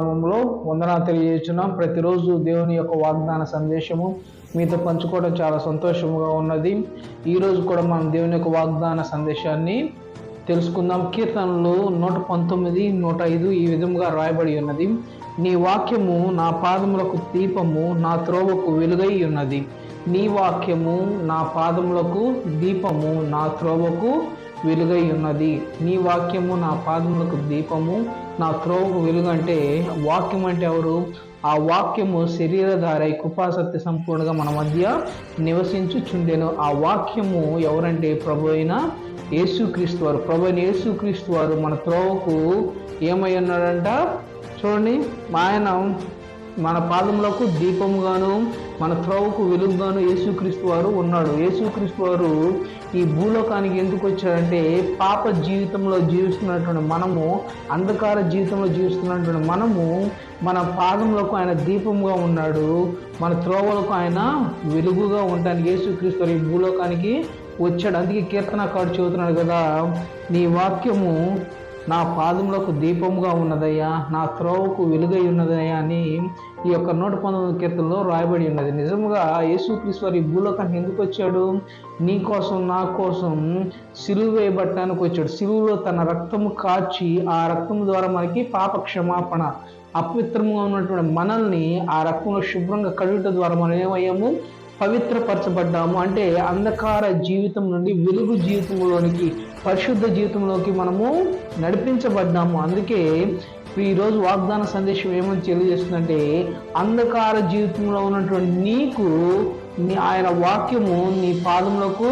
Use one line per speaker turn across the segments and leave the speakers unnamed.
నామంలో వందనా తెలియజేస్తున్నాం. ప్రతిరోజు దేవుని యొక్క వాగ్దాన సందేశము మీతో పంచుకోవడం చాలా సంతోషంగా ఉన్నది. ఈరోజు కూడా మనం దేవుని యొక్క వాగ్దాన సందేశాన్ని తెలుసుకుందాం. కీర్తనలు నూట పంతొమ్మిది నూట ఐదు ఈ విధంగా రాయబడి ఉన్నది. నీ వాక్యము నా పాదములకు దీపము నా త్రోవకు వెలుగై ఉన్నది. నీ వాక్యము నా పాదములకు దీపము నా త్రోవకు వెలుగై ఉన్నది. నీ వాక్యము నా పాదములకు దీపము నా త్రోవకు వెలుగు అంటే వాక్యం అంటే ఎవరు? ఆ వాక్యము శరీరధారై కృపాసక్తి సంపూర్ణంగా మన మధ్య నివసించుచుండెను. ఆ వాక్యము ఎవరంటే ప్రభు అయిన యేసుక్రీస్తు వారు. ప్రభు అయిన యేసుక్రీస్తు వారు మన త్రోవకు ఏమై ఉన్నాడంట? చూడండి ఆయన మన పాదములకు దీపముగాను మన త్రోవకు వెలుగుగాను యేసుక్రీస్తు వారు ఉన్నాడు. యేసుక్రీస్తు వారు ఈ భూలోకానికి ఎందుకు వచ్చాడంటే పాప జీవితంలో జీవిస్తున్నటువంటి మనము అంధకార జీవితంలో జీవిస్తున్నటువంటి మనము మన పాదములకు ఆయన దీపంగా ఉన్నాడు. మన త్రోవలకు ఆయన వెలుగుగా ఉండడానికి యేసుక్రీస్తు వారు ఈ భూలోకానికి వచ్చాడు. అందుకే కీర్తనకాడు చెబుతున్నాడు కదా నీ వాక్యము నా పాదములకు దీపముగా ఉన్నదయ్యా నా త్రోవకు వెలుగై ఉన్నదయ్యా అని ఈ యొక్క నూట పంతొమ్మిది కీర్తనలో రాయబడి ఉన్నది. నిజముగా యేసుక్రీశ్వరి ఈ భూలోకానికి ఎందుకు వచ్చాడు? నీ కోసం నా కోసం సిలువ వేయబట్టడానికి వచ్చాడు. సిలువలో తన రక్తము కాచి ఆ రక్తము ద్వారా మనకి పాప క్షమాపణ అపవిత్రముగా ఉన్నటువంటి మనల్ని ఆ రక్తంలో శుభ్రంగా కడుగుట ద్వారా మనం ఏమయ్యాము? పవిత్రపరచబడ్డాము. అంటే అంధకార జీవితం నుండి వెలుగు జీవితంలోనికి పరిశుద్ధ జీవితంలోకి మనము నడిపించబడ్డాము. అందుకే ఈరోజు వాగ్దాన సందేశం ఏమని తెలియజేస్తుందంటే అంధకార జీవితంలో ఉన్నటువంటి నీకు నీ ఆయన వాక్యము నీ పాదములకు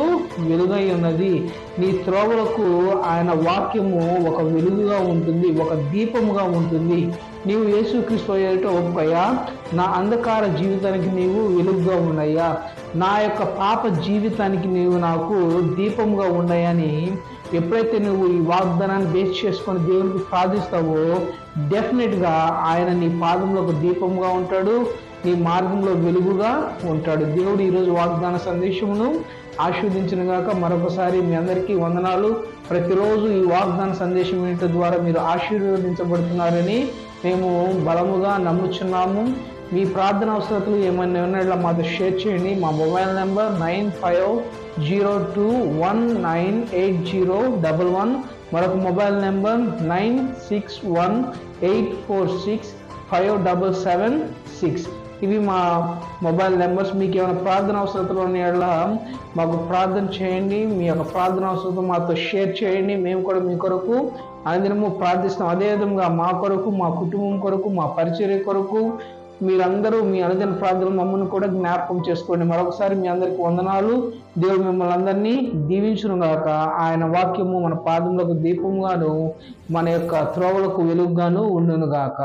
వెలుగై ఉన్నది. నీ త్రోవలకు ఆయన వాక్యము ఒక వెలుగుగా ఉంటుంది ఒక దీపముగా ఉంటుంది. నీవు యేసుక్రీస్తు అయ్యేటో ఒప్పయ్యా నా అంధకార జీవితానికి నీవు వెలుగుగా ఉన్నాయా నా యొక్క పాప జీవితానికి నీవు నాకు దీపముగా ఉన్నాయని ఎప్పుడైతే నువ్వు ఈ వాగ్దానాన్ని బేస్ చేసుకొని దేవునికి ప్రార్థిస్తావో డెఫినెట్గా ఆయన నీ పాదంలో ఒక దీపంగా ఉంటాడు. నీ మార్గంలో వెలుగుగా ఉంటాడు. దేవుడు ఈరోజు వాగ్దాన సందేశమును ఆస్వాదించిన గాక మరొకసారి మీ అందరికీ వందనాలు. ప్రతిరోజు ఈ వాగ్దాన సందేశం ఏంటి ద్వారా మీరు ఆశీర్వదించబడుతున్నారని మేము బలముగా నమ్ముచున్నాము. మీ ప్రార్థన అవసరతలు ఏమైనా ఉన్నాయో మాతో షేర్ చేయండి. మా mobile number nine five zero two one nine eight zero double one. మరొక mobile number nine six one eight four six five double seven six. ఇవి మా మొబైల్ నెంబర్స్. మీకు ఏమైనా ప్రార్థన అవసరతలు ఉన్నాయా మాకు ప్రార్థన చేయండి. మీ యొక్క ప్రార్థన అవసరం మాతో షేర్ చేయండి. మేము కూడా మీ కొరకు అనుదినము ప్రార్థిస్తాం అదేవిధంగా మా కొరకు మా కుటుంబం కొరకు మా పరిచర్య కొరకు మీరందరూ మీ అనుదిన ప్రార్థనలు మమ్మల్ని కూడా జ్ఞాపకం చేసుకోండి. మరొకసారి మీ అందరికి వందనాలు. దేవుడు మిమ్మల్ని అందరినీ దీవించును గాక. ఆయన వాక్యము మన పాదములకు దీపంగాను మన యొక్క త్రోవలకు వెలుగుగాను ఉండును గాక.